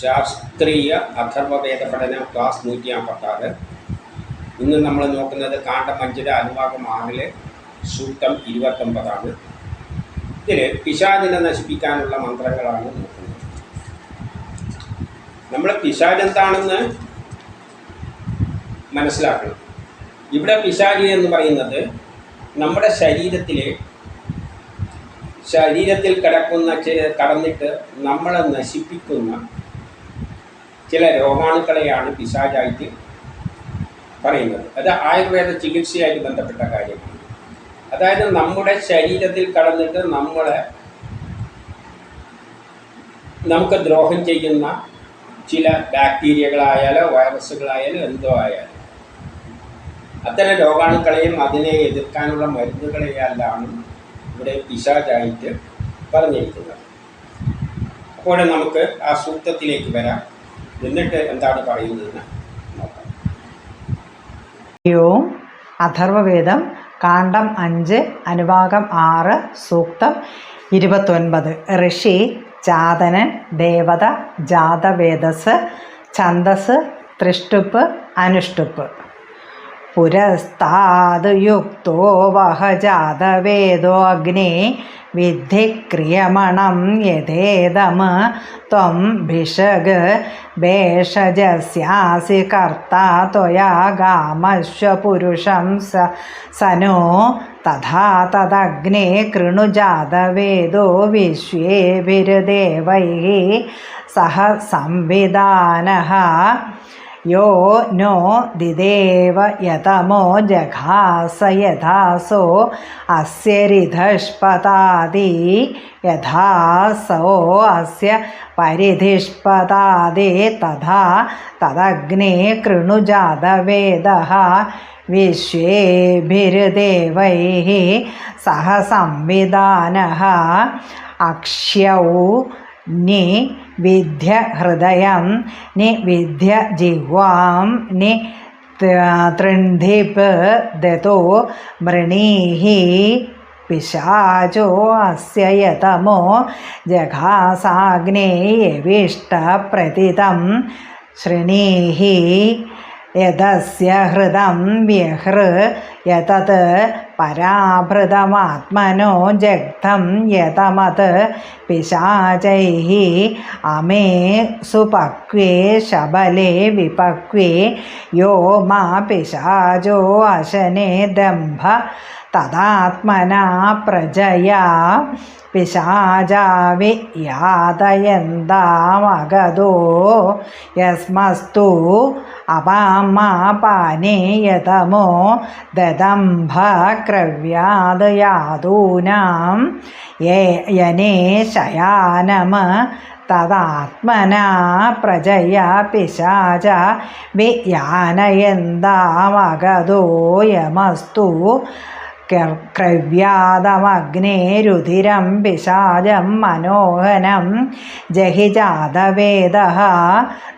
ശാസ്ത്രീയ അഥർവവേദ പഠന ക്ലാസ് നൂറ്റി അമ്പത്താറ് ഇന്ന് നമ്മൾ നോക്കുന്നത് കാണ്ഡം അഞ്ചിലെ അനുഭാഗം ആറിലെ സൂക്തം ഇരുപത്തൊമ്പതാണ്. ഇതിൽ പിശാചിനെ നശിപ്പിക്കാനുള്ള മന്ത്രങ്ങളാണ് നോക്കുന്നത്. നമ്മൾ പിശാജ് എന്താണെന്ന് മനസ്സിലാക്കണം. ഇവിടെ പിശാചി എന്ന് പറയുന്നത് നമ്മുടെ ശരീരത്തിലെ ശരീരത്തിൽ കിടക്കുന്ന കടന്നിട്ട് നമ്മളെ നശിപ്പിക്കുന്ന ചില രോഗാണുക്കളെയാണ് പിശാചായിട്ട് പറയുന്നത്. അത് ആയുർവേദ ചികിത്സയായിട്ട് ബന്ധപ്പെട്ട കാര്യമാണ്. അതായത് നമ്മുടെ ശരീരത്തിൽ കടന്നിട്ട് നമ്മളെ നമുക്ക് ദ്രോഹം ചെയ്യുന്ന ചില ബാക്ടീരിയകളായാലോ വൈറസുകളായാലോ എന്തോ ആയാലും അത്തരം രോഗാണുക്കളെയും അതിനെ എതിർക്കാനുള്ള മരുന്നുകളെയല്ലാണ് ഇവിടെ പിശാചായിട്ട് പറഞ്ഞിരിക്കുന്നത്. അപ്പോൾ നമുക്ക് ആ സൂക്തത്തിലേക്ക് വരാം. എന്നിട്ട് എന്താണ് പറയുന്നതെന്ന് നോക്കാം. അഥർവവേദം കാണ്ഡം അഞ്ച് അനുഭാഗം ആറ് സൂക്തം ഇരുപത്തൊൻപത്. ഋഷി ജാതനൻ ദേവത ജാതവേദസ് ഛന്ദസ് തൃഷ്ടുപ്പ് അനുഷ്ടുപ്പ്. പുരസ്താദ്യുക്തോ വഹജാതവേദോഗ്നേ വിദ്ധി ക്രിയമണം യഥേതമ ത്വം ഭിഷഗ് ഭേഷജസ്യാസി കർത്താ ത്വയാ ഗാമശ്വ പുരുഷം സ സനോ തഥാ തദഗ്നേ കൃണുജാതവേദോ വിശ്വേഭിരുദേവൈ സഹ സംവിധാന यो नो दिदेव यतमो जघास यथासो अस्य रिधष्पतादि यथासो अस्य परिधिष्पतादि तथा तदग्ने कृणु जातवेदः विश्वेभिर्देवैः सह संविधानः अक्ष्यौ नि विद्य हृदयं नि विद्य जिह्वां नि तृन्धिप् दतो पिशाचो अस्य यतमो जघासाग्नेयविष्टप्रतितं शृणीः यदस्य हृदं व्यहृ यतत् पराभृतमात्मनो जग्धं यतमत् पिशाचैः अमे सुपक्वे शबले विपक्वे यो मा पिशाचो अशने दम्भ തദാത്മനാ പ്രജയാ പിശാചാവി യാതയന്താമകതോ യസ്മസ്തു അപാമാപാനീയതമോ ദദംഭക്രവ്യാത് യാതൂനാം യനേ ശയാനമ തദാത്മനാ പ്രജയാ പിശാച വിയാനയന്താമകതോ യമസ്തു ക്രവ്യാതമഗ്നേരുതിരം പിശാചം മനോഹനം ജഹിജാതവേദ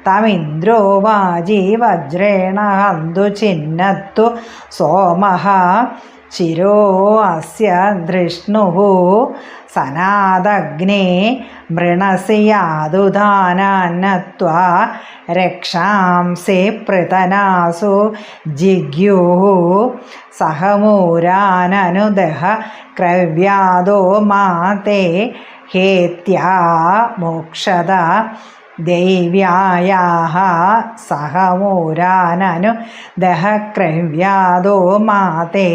തമിന്ദ്രോ വാജി വജ്രേണ ഹന്തു ചിഹ്നത്തു സോമ ശിരോ അസ്യ ധൃഷ്ണുഃ സനാദഗ്നേ മൃണസിയാതുദാനാന്നത്വ രക്ഷാംസി പൃതനാസു ജിഗ്യു. സഹമൂരാനനുദഹ ക്രവ്യാദോ മാതേ ഹേത്യാ മോക്ഷത दैव्यायाः सहमूराननु दहक्रव्यादो माते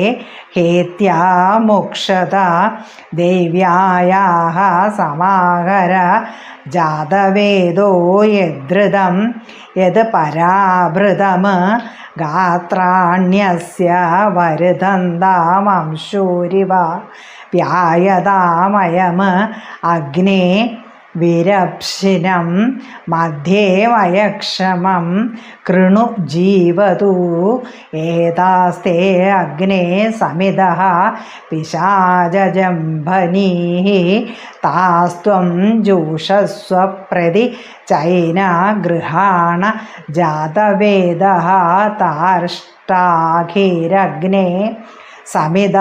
हेत्या मोक्षत दैव्यायाः समाहर जातवेदो यद्धृतं यद् पराभृतं गात्राण्यस्य वरुदन्तामंशूरिव व्यायदामयम् अग्ने വിരപ്സിനം മധ്യേ വയക്ഷമം കൃണു ജീവതു ഏതാസ്തേ അഗ്നേ സമിത പിശാജംഭനീ താസ്ത്വം ജൂഷസ്വപ്രതി ചൈന ഗൃഹാണ ജാതവേദ താർഷ്ടാഖിരഗ്നേ സമിത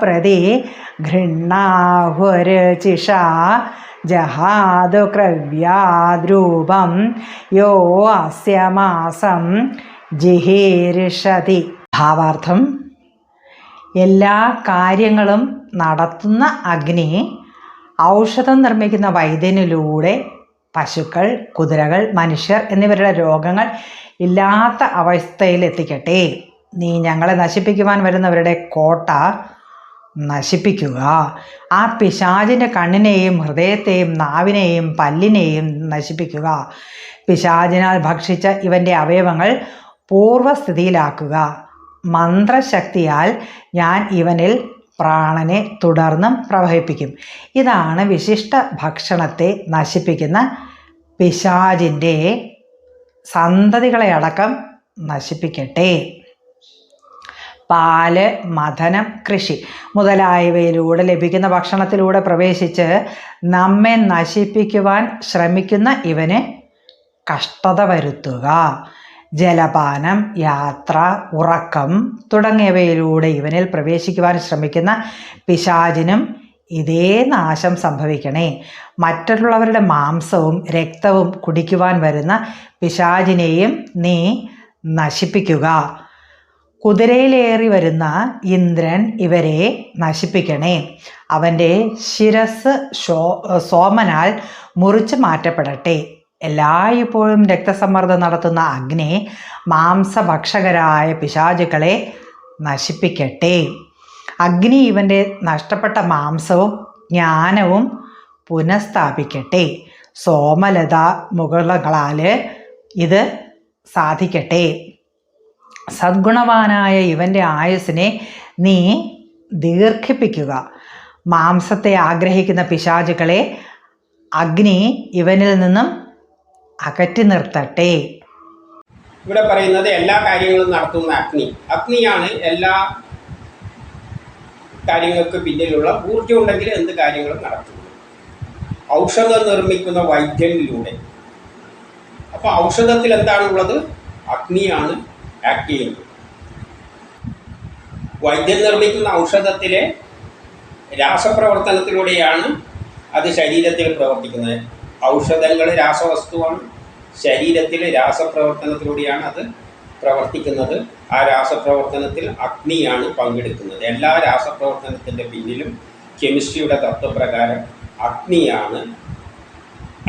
പ്രതി ഗൃണ്ണാഹുരചിഷ ജഹാദു ക്രവ്യാദ്രൂപം യോ അസ്യ മാസം ജിഹീർഷതി ഭാവാർത്ഥം എല്ലാ കാര്യങ്ങളും നടത്തുന്ന അഗ്നി ഔഷധം നിർമ്മിക്കുന്ന വൈദ്യനിലൂടെ പശുക്കൾ കുതിരകൾ മനുഷ്യർ എന്നിവരുടെ രോഗങ്ങൾ ഇല്ലാത്ത അവസ്ഥയിൽ എത്തിക്കട്ടെ നീ ഞങ്ങളെ നശിപ്പിക്കുവാൻ വരുന്നവരുടെ കോട്ട നശിപ്പിക്കുക. ആ പിശാചിന്റെ കണ്ണിനെയും ഹൃദയത്തെയും നാവിനെയും പല്ലിനെയും നശിപ്പിക്കുക. പിശാചിനാൽ ഭക്ഷിച്ച ഇവന്റെ അവയവങ്ങൾ പൂർവസ്ഥിതിയിലാക്കുക മന്ത്രശക്തിയാൽ ഞാൻ ഇവനിൽ പ്രാണനെ തുടർന്നും പ്രവഹിപ്പിക്കും. ഇതാണ് വിശിഷ്ട ഭക്ഷണത്തെ നശിപ്പിക്കുന്ന പിശാചിന്റെ സന്തതികളെ അടക്കം നശിപ്പിക്കട്ടെ. പാൽ മഥനം കൃഷി മുതലായവയിലൂടെ ലഭിക്കുന്ന ഭക്ഷണത്തിലൂടെ പ്രവേശിച്ച് നമ്മെ നശിപ്പിക്കുവാൻ ശ്രമിക്കുന്ന ഇവന് കഷ്ടത വരുത്തുക. ജലപാനം യാത്ര ഉറക്കം തുടങ്ങിയവയിലൂടെ ഇവനിൽ പ്രവേശിക്കുവാൻ ശ്രമിക്കുന്ന പിശാചിനും ഇതേ നാശം സംഭവിക്കണേ. മറ്റുള്ളവരുടെ മാംസവും രക്തവും കുടിക്കുവാൻ വരുന്ന പിശാചിനെയും നീ നശിപ്പിക്കുക. കുതിരയിലേറി വരുന്ന ഇന്ദ്രൻ ഇവരെ നശിപ്പിക്കണേ. അവന്റെ ശിരസ് ശോ സോമനാൽ മുറിച്ച് മാറ്റപ്പെടട്ടെ. എല്ലായ്പ്പോഴും രക്തസമ്മർദ്ദം നടത്തുന്ന അഗ്നി മാംസഭക്ഷകരായ പിശാചുക്കളെ നശിപ്പിക്കട്ടെ. അഗ്നി ഇവന്റെ നഷ്ടപ്പെട്ട മാംസവും ജ്ഞാനവും പുനഃസ്ഥാപിക്കട്ടെ. സോമലത മുകളകളാൽ ഇത് സാധിക്കട്ടെ. സദ്ഗുണവാനായ ഇവന്റെ ആയുസ്സിനെ നീ ദീർഘിപ്പിക്കുക. മാംസത്തെ ആഗ്രഹിക്കുന്ന പിശാചുക്കളെ അഗ്നി ഇവനിൽ നിന്നും അകറ്റി നിർത്തട്ടെ. ഇവിടെ പറയുന്നത് എല്ലാ കാര്യങ്ങളും നടത്തുന്ന അഗ്നി. അഗ്നിയാണ് എല്ലാ കാര്യങ്ങൾക്ക് പിന്നിലുള്ള ഊർജമുണ്ടെങ്കിൽ എന്ത് കാര്യങ്ങളും നടത്തുന്നു. ഔഷധം നിർമ്മിക്കുന്ന വൈദ്യനിലൂടെ. അപ്പോൾ ഔഷധത്തിൽ എന്താണുള്ളത് അഗ്നിയാണ് ആക്ട് ചെയ്യുന്നത് വൈദ്യം നിർമ്മിക്കുന്ന ഔഷധത്തിലെ രാസപ്രവർത്തനത്തിലൂടെയാണ് അത് ശരീരത്തിൽ പ്രവർത്തിക്കുന്നത്. ഔഷധങ്ങൾ രാസവസ്തുവാണ്. ശരീരത്തിലെ രാസപ്രവർത്തനത്തിലൂടെയാണ് അത് പ്രവർത്തിക്കുന്നത്. ആ രാസപ്രവർത്തനത്തിൽ അഗ്നിയാണ് പങ്കെടുക്കുന്നത്. എല്ലാ രാസപ്രവർത്തനത്തിന്റെ പിന്നിലും കെമിസ്ട്രിയുടെ തത്വപ്രകാരം അഗ്നിയാണ്.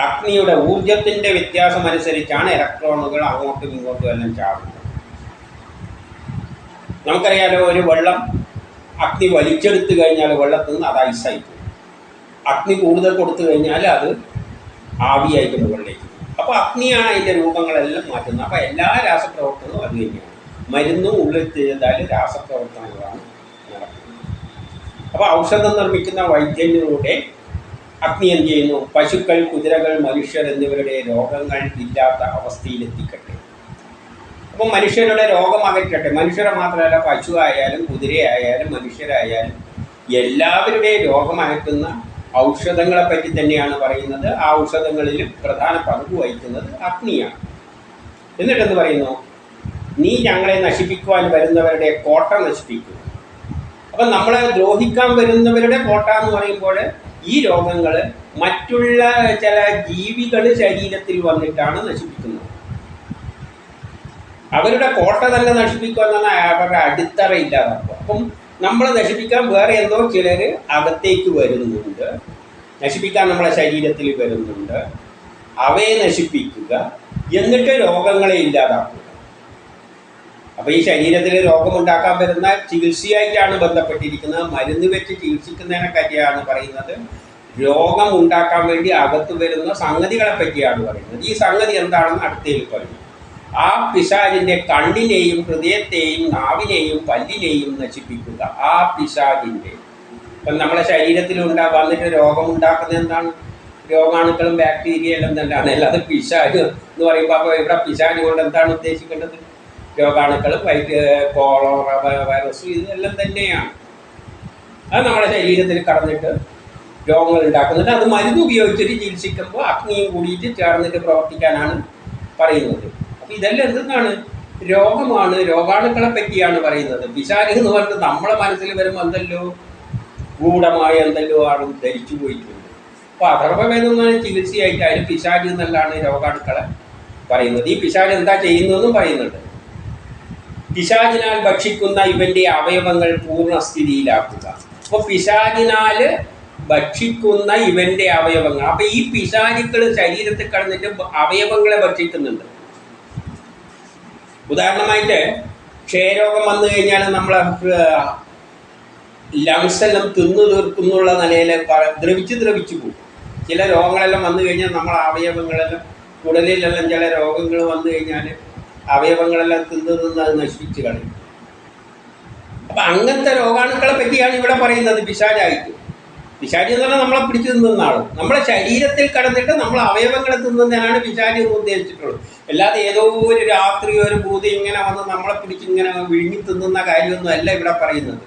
അഗ്നിയുടെ ഊർജത്തിന്റെ വ്യത്യാസം അനുസരിച്ചാണ് ഇലക്ട്രോണുകൾ അങ്ങോട്ടും ഇങ്ങോട്ടും എല്ലാം ചാടുന്നത്. നമുക്കറിയാലോ ഒരു വെള്ളം അഗ്നി വലിച്ചെടുത്തു കഴിഞ്ഞാൽ വെള്ളത്തിൽ നിന്ന് അത് ഐസായി പോകും. അഗ്നി കൂടുതൽ കൊടുത്തു കഴിഞ്ഞാൽ അത് ആവിയായിട്ട് മുകളിലേക്ക് അപ്പോൾ അഗ്നിയാണ് അതിന്റെ രൂപങ്ങളെല്ലാം മാറ്റുന്നത്. അപ്പോൾ എല്ലാ രാസപ്രവർത്തനവും അത് തന്നെയാണ്. മരുന്നും ഉള്ളിൽ ചെയ്താൽ രാസപ്രവർത്തനങ്ങളാണ് നടക്കുന്നത്. അപ്പോൾ ഔഷധം നിർമ്മിക്കുന്ന വൈദ്യനിലൂടെ അഗ്നി എന്ത് ചെയ്യുന്നു? പശുക്കൾ കുതിരകൾ മനുഷ്യർ എന്നിവരുടെ രോഗങ്ങൾ ഇല്ലാത്ത അവസ്ഥയിലെത്തിക്കട്ടെ. അപ്പം മനുഷ്യരുടെ രോഗം അകറ്റട്ടെ മനുഷ്യരെ മാത്രമല്ല പശു ആയാലും കുതിരയായാലും മനുഷ്യരായാലും എല്ലാവരുടെയും രോഗം അകറ്റുന്ന ഔഷധങ്ങളെ പറ്റി തന്നെയാണ് പറയുന്നത്. ആ ഔഷധങ്ങളിൽ പ്രധാന പങ്ക് വഹിക്കുന്നത് അഗ്നിയാണ്. എന്നിട്ടെന്ന് പറയുന്നു? നീ ഞങ്ങളെ നശിപ്പിക്കുവാൻ വരുന്നവരുടെ കോട്ട നശിപ്പിക്കും. അപ്പം നമ്മളെ ദ്രോഹിക്കാൻ വരുന്നവരുടെ കോട്ട എന്ന് പറയുമ്പോൾ ഈ രോഗങ്ങൾ മറ്റുള്ള ചില ജീവികൾ ശരീരത്തിൽ വന്നിട്ടാണ് നശിപ്പിക്കുന്നത്. അവരുടെ കോട്ട തന്നെ നശിപ്പിക്കുക അവരുടെ അടിത്തറ ഇല്ലാതാക്കുക അപ്പം നമ്മൾ നശിപ്പിക്കാൻ വേറെ എന്തോ ചിലർ അകത്തേക്ക് വരുന്നുണ്ട്. നശിപ്പിക്കാൻ നമ്മളെ ശരീരത്തിൽ വരുന്നുണ്ട്. അവയെ നശിപ്പിക്കുക എന്നിട്ട് രോഗങ്ങളെ ഇല്ലാതാക്കുക. അപ്പോൾ ഈ ശരീരത്തിൽ രോഗമുണ്ടാക്കാൻ വരുന്ന ചികിത്സയായിട്ടാണ് ബന്ധപ്പെട്ടിരിക്കുന്നത്. മരുന്ന് വെച്ച് ചികിത്സിക്കുന്നതിനെ പറ്റിയാണ് പറയുന്നത്. രോഗം ഉണ്ടാക്കാൻ വേണ്ടി അകത്ത് വരുന്ന സംഗതികളെ പറ്റിയാണ് പറയുന്നത്. ഈ സംഗതി എന്താണെന്ന് അടുത്തേക്ക് പറയും. ആ പിശാചിന്റെ കണ്ണിനെയും ഹൃദയത്തെയും നാവിനെയും പല്ലിനെയും നശിപ്പിക്കുക. ആ പിശാചിന്റെ. ഇപ്പം നമ്മളെ ശരീരത്തിൽ ഉണ്ടാ വന്നിട്ട് രോഗമുണ്ടാക്കുന്നത് എന്താണ്? രോഗാണുക്കളും ബാക്ടീരിയ എല്ലാം തന്നെയാണ് അല്ലാതെ പിശാജ് എന്ന് പറയുമ്പോൾ അപ്പോൾ ഇവിടെ പിശാജ് കൊണ്ട് എന്താണ് ഉദ്ദേശിക്കേണ്ടത്? രോഗാണുക്കളും വൈറ്റ് കോളറ വൈറസ് ഇതെല്ലാം തന്നെയാണ്. അത് നമ്മുടെ ശരീരത്തിൽ കടന്നിട്ട് രോഗങ്ങൾ ഉണ്ടാക്കുന്നുണ്ട്. അത് മരുന്ന് ഉപയോഗിച്ചിട്ട് ചികിത്സിക്കുമ്പോൾ അഗ്നിയും കൂടിയിട്ട് ചേർന്നിട്ട് പ്രവർത്തിക്കാനാണ് പറയുന്നത്. അപ്പോൾ ഇതെല്ലാം എന്തെന്നാണ്? രോഗമാണ്. രോഗാണുക്കളെ പറ്റിയാണ് പറയുന്നത്. പിശാച് എന്ന് പറഞ്ഞത് നമ്മളെ മനസ്സിൽ വരുമ്പോൾ എന്തല്ലോ? ഗൂഢമായ എന്തല്ലോ ആണ് ധരിച്ചു പോയിട്ടുണ്ട്. അപ്പൊ അഥർവവേദം എന്ന് പറഞ്ഞ ചികിത്സയായിട്ട് അതിന് പിശാച് എന്നുള്ളതാണ് രോഗാണുക്കളെ പറയുന്നത്. ഈ പിശാച് എന്താ ചെയ്യുന്നതെന്നും പറയുന്നുണ്ട്. പിശാചിനാൽ ഭക്ഷിക്കുന്ന ഇവന്റെ അവയവങ്ങൾ പൂർണസ്ഥിതിയിലാക്കുക. അപ്പൊ പിശാചിനാല് ഭക്ഷിക്കുന്ന ഇവന്റെ അവയവങ്ങൾ. അപ്പൊ ഈ പിശാചുക്കൾ ശരീരത്തിൽ കടന്നിട്ട് അവയവങ്ങളെ ഭക്ഷിക്കുന്നുണ്ട്. ഉദാഹരണമായിട്ട് ക്ഷയരോഗം വന്നു കഴിഞ്ഞാൽ നമ്മൾ ലങ്സ് എല്ലാം തിന്നു തീർക്കുന്നുള്ള നിലയിൽ ദ്രവിച്ച് ദ്രവിച്ചു പോകും. ചില രോഗങ്ങളെല്ലാം വന്നു കഴിഞ്ഞാൽ നമ്മൾ അവയവങ്ങളെല്ലാം കുടലിലെല്ലാം ചില രോഗങ്ങൾ വന്നു കഴിഞ്ഞാൽ അവയവങ്ങളെല്ലാം തിന്നു തിന്ന് അത് നശിപ്പിച്ച് കളയും. അപ്പം അങ്ങനത്തെ രോഗാണുക്കളെ പറ്റിയാണ് ഇവിടെ പറയുന്നത് പിശാചായിട്ട്. പിശാചി എന്ന് പറഞ്ഞാൽ നമ്മളെ പിടിച്ചു തിന്നുന്ന ആൾ നമ്മളെ ശരീരത്തിൽ കടന്നിട്ട് നമ്മൾ അവയവങ്ങളെ തിന്നുന്നതിനാണ് പിശാചി എന്ന് ഉദ്ദേശിച്ചിട്ടുള്ളത്. അല്ലാതെ ഏതോ ഒരു രാത്രി ഒരു ഭൂതി ഇങ്ങനെ വന്ന് നമ്മളെ പിടിച്ച് ഇങ്ങനെ വിഴുങ്ങി തിന്നുന്ന കാര്യമൊന്നും അല്ല ഇവിടെ പറയുന്നത്.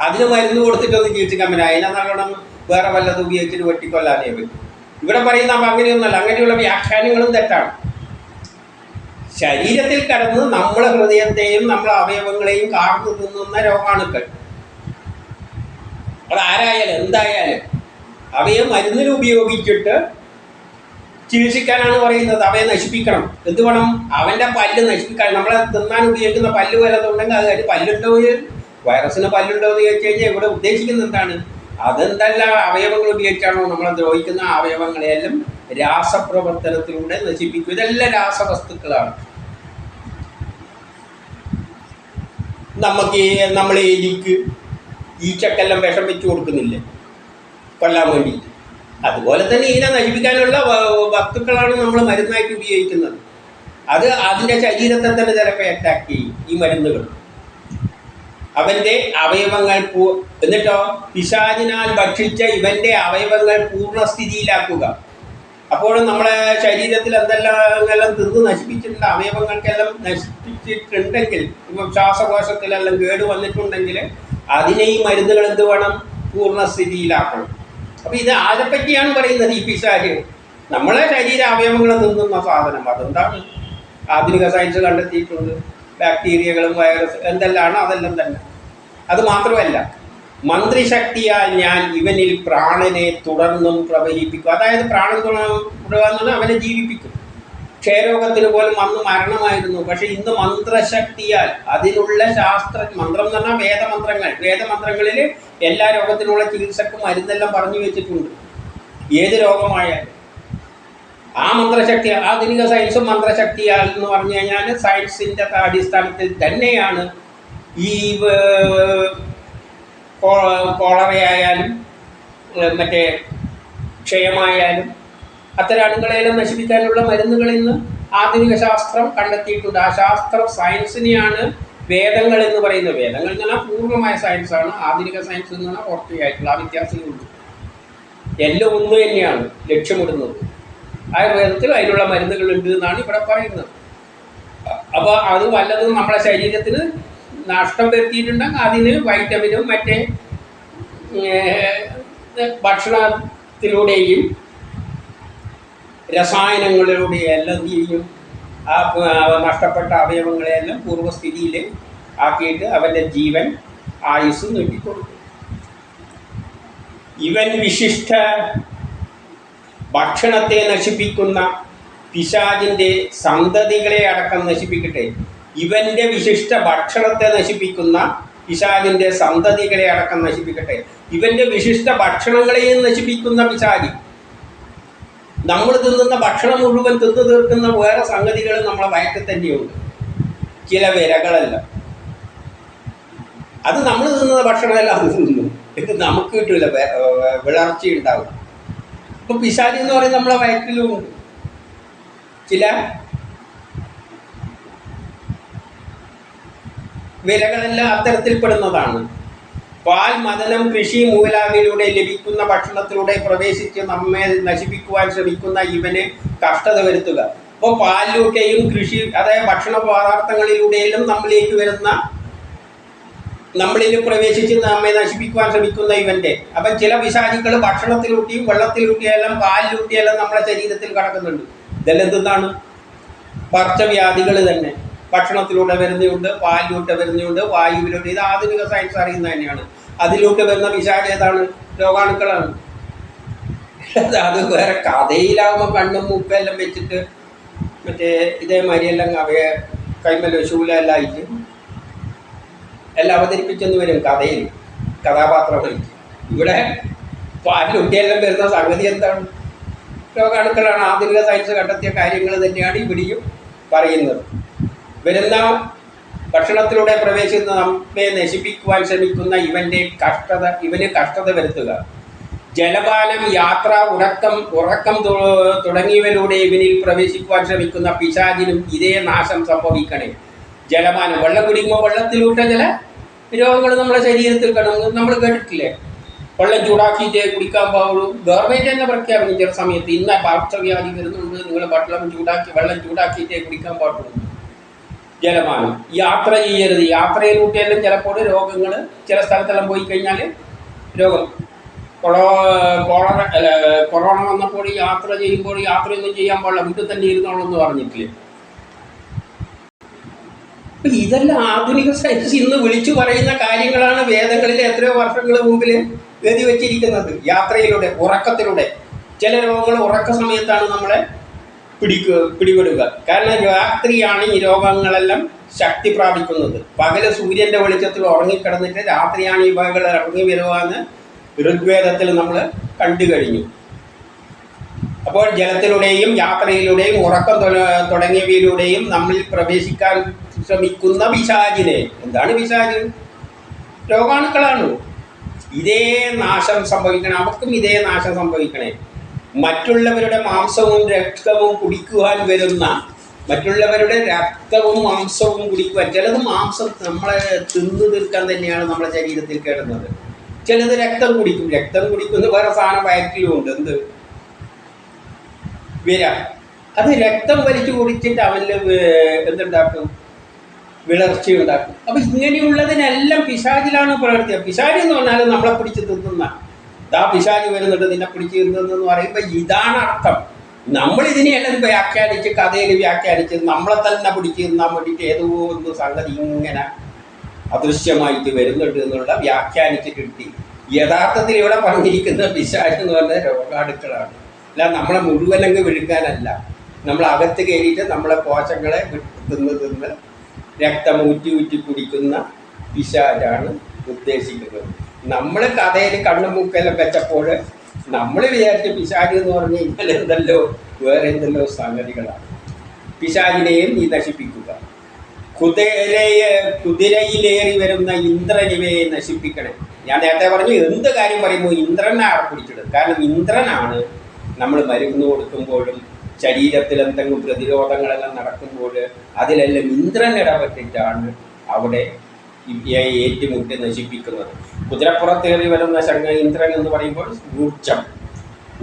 അതിന് മരുന്ന് കൊടുത്തിട്ടൊന്നും പറ്റില്ല അതിനെ നല്ലോണം വേറെ വല്ലതും ഉപയോഗിച്ചിട്ട് വെട്ടിക്കൊല്ലാതെ പറ്റും. ഇവിടെ പറയുന്ന അപ്പം അങ്ങനെയൊന്നുമല്ല. അങ്ങനെയുള്ള വ്യാഖ്യാനങ്ങളും തെറ്റാണ്. ശരീരത്തിൽ കടന്ന് നമ്മളെ ഹൃദയത്തെയും നമ്മളെ അവയവങ്ങളെയും കാർന്നു തിന്നുന്ന രോഗാണുക്കൾ. അത് ആരായാലും എന്തായാലും അവയെ മരുന്നിന് ഉപയോഗിച്ചിട്ട് ചികിത്സിക്കാനാണ് പറയുന്നത്. അവയെ നശിപ്പിക്കണം. എന്ത് വേണം? അവന്റെ പല്ല് നശിപ്പിക്കാൻ നമ്മളെ തിന്നാൻ ഉപയോഗിക്കുന്ന പല്ല് വല്ലതുണ്ടെങ്കിൽ അത് അതിന് പല്ലുണ്ടോ വൈറസിന് പല്ലുണ്ടോ എന്ന് ചോദിച്ചു കഴിഞ്ഞാൽ ഇവിടെ ഉദ്ദേശിക്കുന്നത് എന്താണ്? അതെന്തല്ല അവയവങ്ങൾ ഉപയോഗിച്ചാണോ നമ്മളെ ദ്രോഹിക്കുന്ന അവയവങ്ങളെയെല്ലാം രാസപ്രവർത്തനത്തിലൂടെ നശിപ്പിക്കും. ഇതെല്ലാം രാസവസ്തുക്കളാണ്. നമുക്ക് നമ്മൾ എലിക്ക് ഈച്ചക്കെല്ലാം വിഷം വെച്ച് കൊടുക്കുന്നില്ലേ? കൊല്ലാൻ വേണ്ടി. അതുപോലെ തന്നെ ഇതിനെ നശിപ്പിക്കാനുള്ള വസ്തുക്കളാണ് നമ്മൾ മരുന്നായിട്ട് ഉപയോഗിക്കുന്നത്. അത് അതിന്റെ ശരീരത്തെ തന്നെ ചിലപ്പോൾ അറ്റാക്ക് ചെയ്യും ഈ മരുന്നുകൾ. അവന്റെ അവയവങ്ങൾ പൂ എന്നിട്ടോ? പിശാചിനാൽ ഭക്ഷിച്ച ഇവന്റെ അവയവങ്ങൾ പൂർണസ്ഥിതിയിലാക്കുക. അപ്പോൾ നമ്മുടെ ശരീരത്തിൽ എന്തെല്ലാം എല്ലാം തിന്ന് നശിപ്പിച്ചിട്ടുണ്ട് അവയവങ്ങൾക്കെല്ലാം നശിപ്പിച്ചിട്ടുണ്ടെങ്കിൽ ഇപ്പം ശ്വാസകോശത്തിലെല്ലാം കേട് വന്നിട്ടുണ്ടെങ്കിൽ അതിനെ ഈ മരുന്നുകൾ എന്ത് വേണം? പൂർണസ്ഥിതിയിലാക്കണം. അപ്പൊ ഇത് ആരെപ്പറ്റിയാണ് പറയുന്നത് ഈ പിശാച്? നമ്മളെ ശരീര അവയവങ്ങൾ തിന്നുന്ന സാധനം. അതെന്താണ്? ആധുനിക സയൻസ് കണ്ടെത്തിയിട്ടുണ്ട്. ബാക്ടീരിയകളും വൈറസ് എന്തെല്ലാമാണ് അതെല്ലാം തന്നെ. അത് മാത്രമല്ല മന്ത്രിശക്തിയാൽ ഞാൻ ഇവനിൽ പ്രാണനെ തുടർന്നും പ്രവഹിപ്പിക്കും. അതായത് പ്രാണൻ തുടർന്ന് അവനെ ജീവിപ്പിക്കും. ക്ഷയരോഗത്തിന് പോലും അന്ന് മരണമായിരുന്നു. പക്ഷെ ഇന്ന് മന്ത്രശക്തിയാൽ അതിനുള്ള ശാസ്ത്ര മന്ത്രം എന്ന് പറഞ്ഞാൽ വേദമന്ത്രങ്ങൾ. വേദമന്ത്രങ്ങളിൽ എല്ലാ രോഗത്തിനുള്ള ചികിത്സക്കും മരുന്നെല്ലാം പറഞ്ഞു വെച്ചിട്ടുണ്ട്. ഏത് രോഗമായാലും. ആ മന്ത്രശക്തി ആധുനിക സയൻസും മന്ത്രശക്തിയാൽ എന്ന് പറഞ്ഞു കഴിഞ്ഞാൽ സയൻസിന്റെ അടിസ്ഥാനത്തിൽ തന്നെയാണ് ഈ കോളറയായാലും മറ്റേ ക്ഷയമായാലും അത്തരം അണുക്കളെല്ലാം നശിപ്പിക്കാനുള്ള മരുന്നുകൾ ഇന്ന് ആധുനിക ശാസ്ത്രം കണ്ടെത്തിയിട്ടുണ്ട്. ആ ശാസ്ത്രം സയൻസിനെയാണ് വേദങ്ങൾ എന്ന് പറയുന്ന വേദങ്ങൾ എന്ന് പറഞ്ഞാൽ പൂർണമായ സയൻസാണ് ആധുനിക സയൻസ് എന്ന് പറഞ്ഞാൽ ഓർത്തിയായിട്ടുള്ള ആ വ്യത്യാസങ്ങളുണ്ട് എല്ലാം ഒന്ന് തന്നെയാണ് ലക്ഷ്യമിടുന്നത്. ആയുർവേദത്തിൽ അതിനുള്ള മരുന്നുകൾ ഉണ്ട് എന്നാണ് ഇവിടെ പറയുന്നത്. അപ്പോൾ അത് വല്ലതും നമ്മുടെ ശരീരത്തിന് നഷ്ടം വരുത്തിയിട്ടുണ്ടെങ്കിൽ അതിന് വൈറ്റമിനും മറ്റേ ഭക്ഷണത്തിലൂടെയും രസായനങ്ങളിലൂടെയും എല്ലാം ചെയ്യും? ആ നഷ്ടപ്പെട്ട അവയവങ്ങളെയെല്ലാം പൂർവസ്ഥിതിയിൽ ആക്കിയിട്ട് അവന്റെ ജീവൻ ആയുസ് നീട്ടിക്കൊടുക്കും. ഇവൻ വിശിഷ്ട ഭക്ഷണത്തെ നശിപ്പിക്കുന്ന പിശാചിന്റെ സന്തതികളെ അടക്കം നശിപ്പിക്കട്ടെ. ഇവന്റെ വിശിഷ്ട ഭക്ഷണത്തെ നശിപ്പിക്കുന്ന പിശാഗിന്റെ സന്തതികളെ അടക്കം നശിപ്പിക്കട്ടെ. ഇവന്റെ വിശിഷ്ട ഭക്ഷണങ്ങളെയും നശിപ്പിക്കുന്ന പിശാഗി നമ്മൾ തിന്നുന്ന ഭക്ഷണം മുഴുവൻ തിന്നു തീർക്കുന്ന വേറെ സംഗതികൾ നമ്മളെ വയറ്റിൽ തന്നെയുണ്ട്. ചില വിരകളല്ല. അത് നമ്മൾ തിന്നുന്ന ഭക്ഷണമല്ല അത് തിന്നു. ഇത് നമുക്ക് കിട്ടില്ല വിളർച്ച ഉണ്ടാവും. അപ്പൊ പിശാജി എന്ന് പറയുന്നത് നമ്മളെ വയറ്റിലും ചില വിലകളെല്ലാം അത്തരത്തിൽപ്പെടുന്നതാണ്. പാൽ മദനം കൃഷി മൂലാവിലൂടെ ലഭിക്കുന്ന ഭക്ഷണത്തിലൂടെ പ്രവേശിച്ച് നമ്മെ നശിപ്പിക്കുവാൻ ശ്രമിക്കുന്ന ഇവന് കഷ്ടത വരുത്തുക. അപ്പോൾ പാലിലൂടെയും കൃഷി അതായത് ഭക്ഷണ പദാർത്ഥങ്ങളിലൂടെയും നമ്മളിലേക്ക് വരുന്ന നമ്മളിൽ പ്രവേശിച്ച് നമ്മെ നശിപ്പിക്കുവാൻ ശ്രമിക്കുന്ന ഇവന്റെ അപ്പം ചില പിശാചുക്കൾ ഭക്ഷണത്തിലൂട്ടിയും വെള്ളത്തിലൂട്ടിയെല്ലാം പാലിലൂട്ടിയെല്ലാം നമ്മളെ ശരീരത്തിൽ കടക്കുന്നുണ്ട്. ഇതെല്ലാം എന്താണ് പർച്ചവ്യാധികൾ തന്നെ. ഭക്ഷണത്തിലൂടെ വരുന്നുണ്ട് പാലിലൂടെ വരുന്നുണ്ട് വായുവിലൂടെ. ഇത് ആധുനിക സയൻസ് അറിയുന്നത് തന്നെയാണ്. അതിലൂടെ വരുന്ന വിശാല ഏതാണ്? രോഗാണുക്കളാണ്. അത് വേറെ കഥയിലാകുമ്പോൾ കണ്ണും മുപ്പെല്ലാം വെച്ചിട്ട് മറ്റേ ഇതേ എല്ലാം അവയെ കൈമല്ലോ ശൂലെല്ലാം ആയിട്ട് എല്ലാം അവതരിപ്പിച്ചെന്ന് വരും കഥയിൽ കഥാപാത്രങ്ങളിൽ. ഇവിടെ പാലിലൊട്ടിയെല്ലാം വരുന്ന സംഗതി എന്താണ്? രോഗാണുക്കളാണ് ആധുനിക സയൻസ് കണ്ടെത്തിയ കാര്യങ്ങൾ തന്നെയാണ് ഇവിടെയും പറയുന്നത്. വരുന്ന ഭക്ഷണത്തിലൂടെ പ്രവേശിക്കുന്ന നമ്മെ നശിപ്പിക്കുവാൻ ശ്രമിക്കുന്ന ഇവന്റെ കഷ്ടത ഇവന് കഷ്ടത വരുത്തുക. ജലപാലം യാത്ര ഉറക്കം ഉറക്കം തുടങ്ങിയവയിലൂടെ ഇവനിൽ പ്രവേശിക്കുവാൻ ശ്രമിക്കുന്ന പിശാചിനും ഇതേ നാശം സംഭവിക്കണേ. ജലപാനം വെള്ളം കുടിക്കുമ്പോൾ വെള്ളത്തിലൂട്ട ചില രോഗങ്ങൾ നമ്മുടെ ശരീരത്തിൽ കാണും. നമ്മൾ കേട്ടിട്ടില്ലേ? വെള്ളം ചൂടാക്കിയിട്ടേ കുടിക്കാൻ പാവുള്ളൂ ഗവൺമെന്റ് തന്നെ പ്രഖ്യാപിക്കും ചില സമയത്ത് ഇന്ന പാർശ്വവ്യാധി വരുന്നുണ്ട്. നിങ്ങൾ വെള്ളം ചൂടാക്കി വെള്ളം ചൂടാക്കിയിട്ടേ കുടിക്കാൻ പാടുള്ളൂ. ജലപാനം യാത്ര ചെയ്യരുത്. യാത്രയിലൂടെയെല്ലാം ചിലപ്പോൾ രോഗങ്ങൾ ചില സ്ഥലത്തെല്ലാം പോയി കഴിഞ്ഞാൽ രോഗം. കൊറോണ അല്ല കൊറോണ വന്നപ്പോൾ യാത്ര ചെയ്യുമ്പോൾ യാത്രയൊന്നും ചെയ്യാൻ പാടില്ല. വീട്ടിൽ തന്നെ ഇരുന്നോളൂ എന്ന് പറഞ്ഞിട്ടില്ലേ? അപ്പൊ ഇതെല്ലാം ആധുനിക സയൻസ് ഇന്ന് വിളിച്ചു പറയുന്ന കാര്യങ്ങളാണ് വേദങ്ങളിൽ എത്രയോ വർഷങ്ങൾ മുമ്പിൽ എഴുതി വെച്ചിരിക്കുന്നത്. യാത്രയിലൂടെ ഉറക്കത്തിലൂടെ. ചില രോഗങ്ങൾ ഉറക്ക സമയത്താണ് നമ്മളെ പിടിക്കുക പിടിപെടുക. കാരണം രാത്രിയാണ് ഈ രോഗങ്ങളെല്ലാം ശക്തി പ്രാപിക്കുന്നത്. പകൽ സൂര്യന്റെ വെളിച്ചത്തിൽ ഉറങ്ങിക്കിടന്നിട്ട് രാത്രിയാണ് ഈ വകകൾ ഇറങ്ങി വരിക എന്ന് ഋഗ്വേദത്തിൽ നമ്മൾ കണ്ടു കഴിഞ്ഞു അപ്പോൾ ജലത്തിലൂടെയും യാത്രയിലൂടെയും ഉറക്കം തുടങ്ങിയവയിലൂടെയും നമ്മിൽ പ്രവേശിക്കാൻ ശ്രമിക്കുന്ന പിശാചിനെ എന്താണ് പിശാച് രോഗാണുക്കളാണ്? ഇതേ നാശം സംഭവിക്കണം അവർക്കും ഇതേ നാശം സംഭവിക്കണേ. മറ്റുള്ളവരുടെ മാംസവും രക്തവും കുടിക്കുവാൻ വരുന്ന മറ്റുള്ളവരുടെ രക്തവും മാംസവും കുടിക്കുവാൻ ചിലത് മാംസം നമ്മളെ തിന്നു തീർക്കാൻ തന്നെയാണ് നമ്മുടെ ശരീരത്തിൽ കയറുന്നത് ചിലത് രക്തം കുടിക്കും. രക്തം കുടിക്കുന്ന വേറെ സാധനം വയറ്റിലും ഉണ്ട്. എന്ത്? വിര. അത് രക്തം വലിച്ചു കുടിച്ചിട്ട് അവനിൽ എന്തുണ്ടാക്കും? വിളർച്ച ഉണ്ടാക്കും. അപ്പൊ ഇങ്ങനെയുള്ളതിനെല്ലാം പിശാചിലാണ് പ്രവർത്തിക്കുക പിശാചി എന്ന് പറഞ്ഞാൽ നമ്മളെ പിടിച്ച് തിന്നുന്ന ദാ പിശാചി വരുന്നുണ്ട് നിന്നെ പിടിച്ചിരുന്നെന്ന് പറയുമ്പോൾ ഇതാണ് അർത്ഥം. നമ്മൾ ഇതിനെയെല്ലാം വ്യാഖ്യാനിച്ച് കഥയിൽ വ്യാഖ്യാനിച്ച് നമ്മളെ തന്നെ പിടിച്ച് തിന്നാൻ വേണ്ടിയിട്ട് ഏതോ ഒന്ന് സംഗതി ഇങ്ങനെ അദൃശ്യമായിട്ട് വരുന്നുണ്ട് എന്നുള്ള വ്യാഖ്യാനിച്ചിട്ട് കിട്ടി യഥാർത്ഥത്തിൽ ഇവിടെ പറഞ്ഞിരിക്കുന്ന പിശാജ് എന്ന് പറഞ്ഞ രോഗാണുക്കളാണ്. അല്ല നമ്മളെ മുഴുവൻ അങ്ങ് വിഴുക്കാനല്ല നമ്മൾ അകത്ത് കയറിയിട്ട് നമ്മളെ കോശങ്ങളെ തിന്ന് തിന്ന് രക്തം ഊറ്റി ഊറ്റി കുടിക്കുന്ന പിശാജാണ് ഉദ്ദേശിക്കുന്നത്. നമ്മൾ കഥയിൽ കണ്ണും മൂക്കെല്ലാം വെച്ചപ്പോൾ നമ്മൾ വിചാരിച്ച പിശാച് എന്ന് പറഞ്ഞു കഴിഞ്ഞാൽ എന്തല്ലോ വേറെ എന്തെല്ലോ സംഗതികളാണ്. പിശാചിനെയും നീ നശിപ്പിക്കുക. കുതിരയെ കുതിരയിലേറി വരുന്ന ഇന്ദ്രനിവയെ നശിപ്പിക്കണേ. ഞാൻ നേരത്തെ പറഞ്ഞു എന്ത് കാര്യം പറയുമ്പോൾ ഇന്ദ്രനെ അർപ്പിച്ചിടും കാരണം ഇന്ദ്രനാണ് നമ്മൾ മരുന്ന് കൊടുക്കുമ്പോഴും ശരീരത്തിൽ എന്തെങ്കിലും പ്രതിരോധങ്ങളെല്ലാം നടക്കുമ്പോൾ അതിലെല്ലാം ഇന്ദ്രൻ ഇടപെട്ടിട്ടാണ് അവിടെ ഇവയെ ഏറ്റുമുട്ടി നശിപ്പിക്കുന്നത്. കുതിരപ്പുറത്തേറി വരുന്ന ശങ്ക ഇന്ദ്രൻ എന്ന് പറയുമ്പോൾ ഊർജം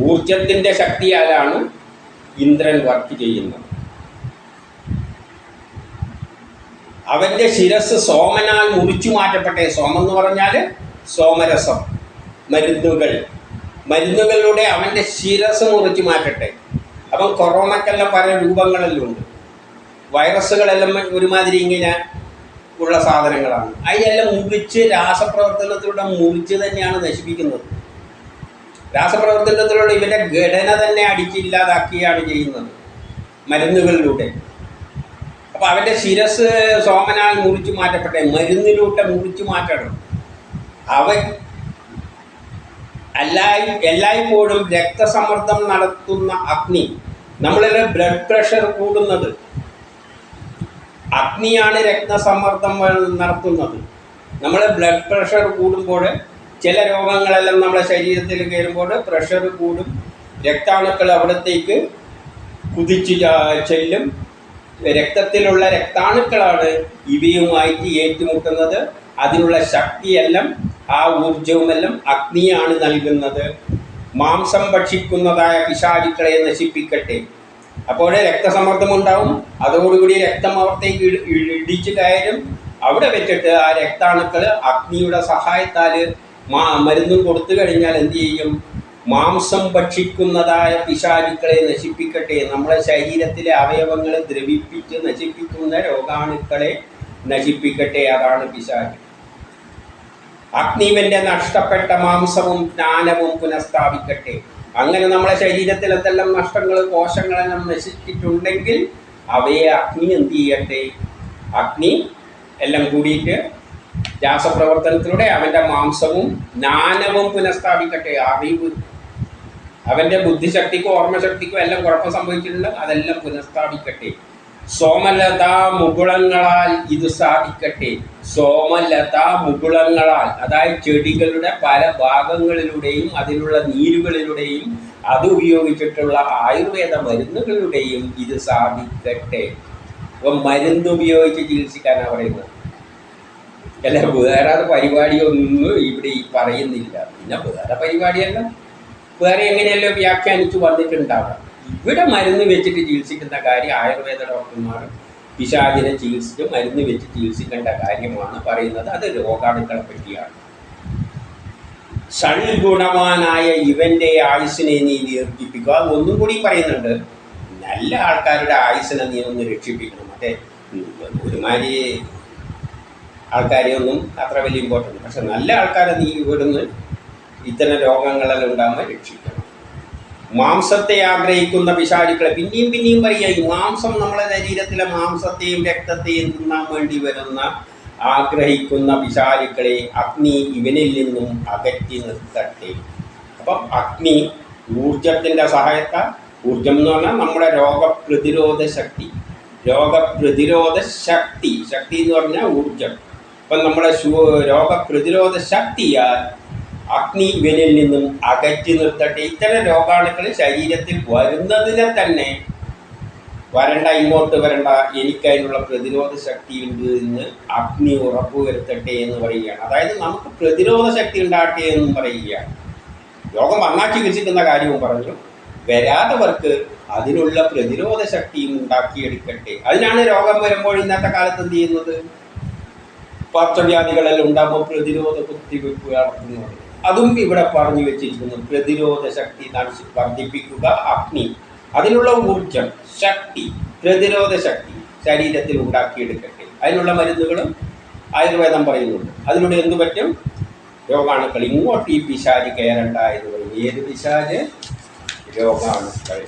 ഊർജത്തിന്റെ ശക്തിയാലാണ് ഇന്ദ്രൻ വർക്ക് ചെയ്യുന്നത്. അവന്റെ ശിരസ് സോമനാൽ മുറിച്ചു മാറ്റപ്പെട്ടെ. സോമം എന്ന് പറഞ്ഞാൽ സോമരസം മരുന്നുകൾ. മരുന്നുകളിലൂടെ അവന്റെ ശിരസ് മുറിച്ചു മാറ്റട്ടെ. അപ്പം കൊറോണക്കെല്ലാം പല രൂപങ്ങളെല്ലാം ഉണ്ട് വൈറസുകളെല്ലാം ഒരുമാതിരി ഇങ്ങനെ ഉള്ള സാധനങ്ങളാണ്. അതിനെല്ലാം മുറിച്ച് രാസപ്രവർത്തനത്തിലൂടെ മുറിച്ച് തന്നെയാണ് നശിപ്പിക്കുന്നത്. രാസപ്രവർത്തനത്തിലൂടെ ഇവന്റെ ഘടന തന്നെ അടിച്ചില്ലാതാക്കിയാണ് ചെയ്യുന്നത് മരുന്നുകളിലൂടെ. അപ്പൊ അവന്റെ ശിരസ് സോമനാൽ മുറിച്ചു മാറ്റപ്പെട്ടെ മരുന്നിലൂടെ മുറിച്ചു മാറ്റണം. അവൻ എല്ലായി എല്ലായ്പ്പോഴും രക്തസമ്മർദ്ദം നടത്തുന്ന അഗ്നി. നമ്മളിലെ ബ്ലഡ് പ്രഷർ കൂടുന്നത്. അഗ്നിയാണ് രക്തസമ്മർദ്ദം നടത്തുന്നത്. നമ്മൾ ബ്ലഡ് പ്രഷർ കൂടുമ്പോൾ ചില രോഗങ്ങളെല്ലാം നമ്മുടെ ശരീരത്തിൽ കയറുമ്പോൾ പ്രഷർ കൂടും. രക്താണുക്കൾ അവിടത്തേക്ക് കുതിച്ചു ചെല്ലും. രക്തത്തിലുള്ള രക്താണുക്കളാണ് ഇവയുമായിട്ട് ഏറ്റുമുട്ടുന്നത്. അതിനുള്ള ശക്തിയെല്ലാം ആ ഊർജവുമെല്ലാം അഗ്നിയാണ് നൽകുന്നത്. മാംസം ഭക്ഷിക്കുന്നതായ പിശാചുക്കളെ നശിപ്പിക്കട്ടെ. അപ്പോൾ രക്തസമ്മർദ്ദം ഉണ്ടാവും അതോടുകൂടി രക്തം അവർത്തേക്ക് ഇടി- ഇടിച്ചു കയറും. അവിടെ വെച്ചിട്ട് ആ രക്താണുക്കൾ അഗ്നിയുടെ സഹായത്താൽ മാ മരുന്ന് കൊടുത്തു കഴിഞ്ഞാൽ എന്ത് ചെയ്യും? മാംസം ഭക്ഷിക്കുന്നതായ പിശാചുക്കളെ നശിപ്പിക്കട്ടെ. നമ്മുടെ ശരീരത്തിലെ അവയവങ്ങളെ ദ്രവിപ്പിച്ച് നശിപ്പിക്കുന്ന രോഗാണുക്കളെ നശിപ്പിക്കട്ടെ. അതാണ് പിശാച്. അഗ്നിവന്റെ നഷ്ടപ്പെട്ട മാംസവും ജ്ഞാനവും പുനഃസ്ഥാപിക്കട്ടെ. അങ്ങനെ നമ്മളെ ശരീരത്തിൽ എന്തെല്ലാം നഷ്ടങ്ങൾ കോശങ്ങളെല്ലാം നശിച്ചിട്ടുണ്ടെങ്കിൽ അവയെ അഗ്നി എന്ത് ചെയ്യട്ടെ? അഗ്നി എല്ലാം കൂടിയിട്ട് രാസപ്രവർത്തനത്തിലൂടെ അവന്റെ മാംസവും ജ്ഞാനവും പുനഃസ്ഥാപിക്കട്ടെ അറിവ്. അവന്റെ ബുദ്ധിശക്തിക്കും ഓർമ്മശക്തിക്കും എല്ലാം കുഴപ്പം സംഭവിച്ചിട്ടുണ്ട് അതെല്ലാം പുനഃസ്ഥാപിക്കട്ടെ. സോമലത മുകുളങ്ങളാൽ ഇത് സാധിക്കട്ടെ. സോമലതാ മുകുളങ്ങളാൽ അതായത് ചെടികളുടെ പല ഭാഗങ്ങളിലൂടെയും അതിലുള്ള നീരുകളിലൂടെയും അത് ഉപയോഗിച്ചിട്ടുള്ള ആയുർവേദ മരുന്നുകളുടെയും ഇത് സാധിക്കട്ടെ. അപ്പം മരുന്ന് ഉപയോഗിച്ച് ചികിത്സിക്കാനാണ് പറയുന്നത്. അല്ല വേറെ പരിപാടിയൊന്നും ഇവിടെ ഈ പറയുന്നില്ല. പിന്നെ വേറെ പരിപാടിയല്ല. വേറെ എങ്ങനെയല്ലോ വ്യാഖ്യാനിച്ച് വന്നിട്ടുണ്ടാവാം ഇവിടെ മരുന്ന് വെച്ചിട്ട് ചികിത്സിക്കുന്ന കാര്യം ആയുർവേദ ഡോക്ടർമാർ പിശാചിനെ ചികിത്സിച്ച് മരുന്ന് വെച്ച് ചികിത്സിക്കേണ്ട കാര്യമാണ് പറയുന്നത്. അത് രോഗാണുക്കളെ പറ്റിയാണ്. ഷൺഗുണവാനായ ഇവന്റെ ആയുസ്സിനെ നീ ദീർഘിപ്പിക്കുക. ഒന്നും കൂടി പറയുന്നുണ്ട്. നല്ല ആൾക്കാരുടെ ആയുസ്സിനെ നീ ഒന്ന് രക്ഷിപ്പിക്കണം. മറ്റേ ഒരുമാതിരി ആൾക്കാരെ ഒന്നും അത്ര വലിയ ഇമ്പോർട്ടന്റ് പക്ഷെ നല്ല ആൾക്കാരെ നീ ഇവിടുന്ന് ഇത്തരം രോഗങ്ങളെല്ലാം ഉണ്ടാകുമ്പോൾ രക്ഷിക്കണം. മാംസത്തെ ആഗ്രഹിക്കുന്ന പിശാചുക്കളെ പിന്നെയും പിന്നെയും പറയുക ഈ മാംസം നമ്മളെ ശരീരത്തിലെ മാംസത്തെയും രക്തത്തെയും തിന്നാൻ വേണ്ടി വരുന്ന ആഗ്രഹിക്കുന്ന പിശാചുക്കളെ അഗ്നി ഇവനിൽ നിന്നും അകറ്റി നിർത്തട്ടെ. അപ്പം അഗ്നി ഊർജത്തിന്റെ സഹായത്താൽ ഊർജം എന്ന് പറഞ്ഞാൽ നമ്മുടെ രോഗപ്രതിരോധ ശക്തി. രോഗപ്രതിരോധ ശക്തി ശക്തി എന്ന് പറഞ്ഞാൽ ഊർജം. അപ്പം നമ്മുടെ രോഗപ്രതിരോധ ശക്തിയാൽ അഗ്നി ഇവനിൽ നിന്നും അകറ്റി നിർത്തട്ടെ. ഇത്തരം രോഗാണുക്കൾ ശരീരത്തിൽ വരുന്നതിനെ തന്നെ വരണ്ട ഇങ്ങോട്ട് വരണ്ട എനിക്കതിനുള്ള പ്രതിരോധ ശക്തി ഉണ്ട് എന്ന് അഗ്നി ഉറപ്പുവരുത്തട്ടെ എന്ന് പറയുകയാണ്. അതായത് നമുക്ക് പ്രതിരോധ ശക്തി ഉണ്ടാകട്ടെ എന്നും പറയുകയാണ്. രോഗം വന്നാൽ ചികിത്സിക്കുന്ന കാര്യവും പറഞ്ഞു. വരാത്തവർക്ക് അതിനുള്ള പ്രതിരോധ ശക്തിയും ഉണ്ടാക്കിയെടുക്കട്ടെ. അതിനാണ് രോഗം വരുമ്പോൾ ഇന്നത്തെ കാലത്ത് എന്ത് ചെയ്യുന്നത്? പത്രവ്യാധികളെല്ലാം ഉണ്ടാകുമ്പോൾ പ്രതിരോധ കുത്തിവെപ്പ് നടത്തുന്നത്. അതും ഇവിടെ പറഞ്ഞു വെച്ചിരിക്കുന്നു. പ്രതിരോധ ശക്തി വർദ്ധിപ്പിക്കുക അഗ്നി. അതിനുള്ള ഊർജം ശക്തി പ്രതിരോധ ശക്തി ശരീരത്തിൽ ഉണ്ടാക്കിയെടുക്കട്ടെ. അതിനുള്ള മരുന്നുകളും ആയുർവേദം പറയുന്നുണ്ട്. അതിലൂടെ എന്തു പറ്റും? രോഗാണുക്കൾ ഇങ്ങോട്ട് ഈ പിശാജ് കയറണ്ട എന്ന് പറയും ഏത് പിശാജ് രോഗാണുക്കൾ.